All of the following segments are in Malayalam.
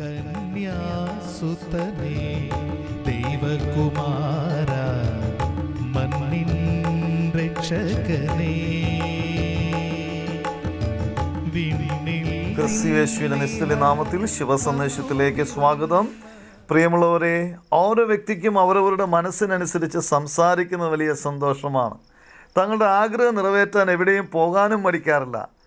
കന്യാസുതനേ ദൈവകുമാര മണ്ണിൻ രക്ഷകനേ. ക്രിസ്തുയേശുവിന്റെ നിസ്തുല്യ നാമത്തിൽ ശിവസന്ദേശത്തിലേക്ക് സ്വാഗതം. പ്രിയമുള്ളവരെ ഓരോ വ്യക്തിക്കും അവരവരുടെ മനസ്സിനനുസരിച്ച് സംസാരിക്കുന്ന വലിയ സന്തോഷമാണ്. തങ്ങളുടെ ആഗ്രഹം നിറവേറ്റാൻ എവിടെയും പോകാനും മടിക്കാറില്ല.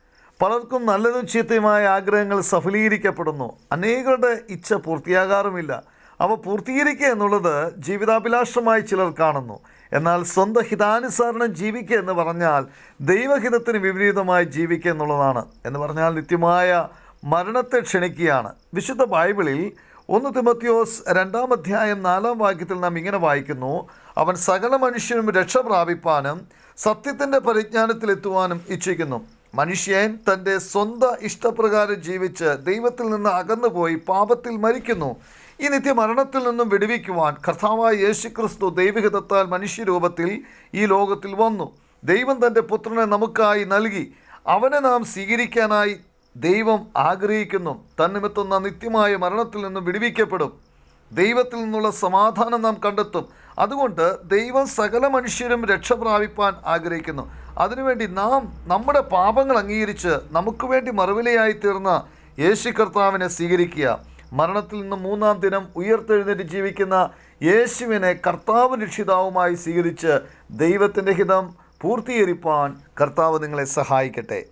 പലർക്കും നല്ലതും ചീത്തയുമായ ആഗ്രഹങ്ങൾ സഫലീകരിക്കപ്പെടുന്നു. അനേകരുടെ ഇച്ഛ പൂർത്തിയാകാറുമില്ല. അവ പൂർത്തീകരിക്കുക എന്നുള്ളത് ജീവിതാഭിലാഷമായി ചിലർ കാണുന്നു. എന്നാൽ സ്വന്തം ഹിതാനുസരണം ജീവിക്കുക എന്ന് പറഞ്ഞാൽ ദൈവഹിതത്തിന് വിപരീതമായി ജീവിക്കുക എന്നുള്ളതാണ്. എന്ന് പറഞ്ഞാൽ നിത്യമായ മരണത്തെ ക്ഷണിക്കുകയാണ്. വിശുദ്ധ ബൈബിളിൽ ഒന്ന് തിമത്യോസ് രണ്ടാം അധ്യായം നാലാം വാക്യത്തിൽ നാം ഇങ്ങനെ വായിക്കുന്നു. അവൻ സകല മനുഷ്യനും രക്ഷ പ്രാപിപ്പാനും സത്യത്തിന്റെ പരിജ്ഞാനത്തിലെത്തുവാനും ഇച്ഛിക്കുന്നു. മനുഷ്യൻ തന്റെ സ്വന്തം ഇഷ്ടപ്രകാരം ജീവിച്ച് ദൈവത്തിൽ നിന്ന് അകന്നുപോയി പാപത്തിൽ മരിക്കുന്നു. ഈ നിത്യമരണത്തിൽ നിന്നും വിടുവിക്കുവാൻ കർത്താവായ യേശു ക്രിസ്തു ദൈവികതത്താൽ മനുഷ്യരൂപത്തിൽ ഈ ലോകത്തിൽ വന്നു. ദൈവം തന്റെ പുത്രനെ നമുക്കായി നൽകി. അവനെ നാം സ്വീകരിക്കാനായി ദൈവം ആഗ്രഹിക്കുന്നു. തന്നിമിത്തുന്ന നിത്യമായ മരണത്തിൽ നിന്നും വിടുവിക്കപ്പെടും. ദൈവത്തിൽ നിന്നുള്ള സമാധാനം നാം കണ്ടെത്തും. അതുകൊണ്ട് ദൈവം സകല മനുഷ്യരും രക്ഷ പ്രാപിപ്പാൻ ആഗ്രഹിക്കുന്നു. അതിനുവേണ്ടി നാം നമ്മുടെ പാപങ്ങൾ അംഗീകരിച്ച് നമുക്ക് വേണ്ടി മറുവിലയായി തീർന്ന യേശു കർത്താവിനെ സ്വീകരിക്കുക. മരണത്തിൽ നിന്ന് മൂന്നാം ദിനം ഉയർത്തെഴുന്നേറ്റ് ജീവിക്കുന്ന യേശുവിനെ കർത്താവ് രക്ഷിതാവുമായി സ്വീകരിച്ച് ദൈവത്തിന്റെ ഹിതം പൂർത്തീകരിപ്പാൻ കർത്താവ് നിങ്ങളെ സഹായിക്കട്ടെ.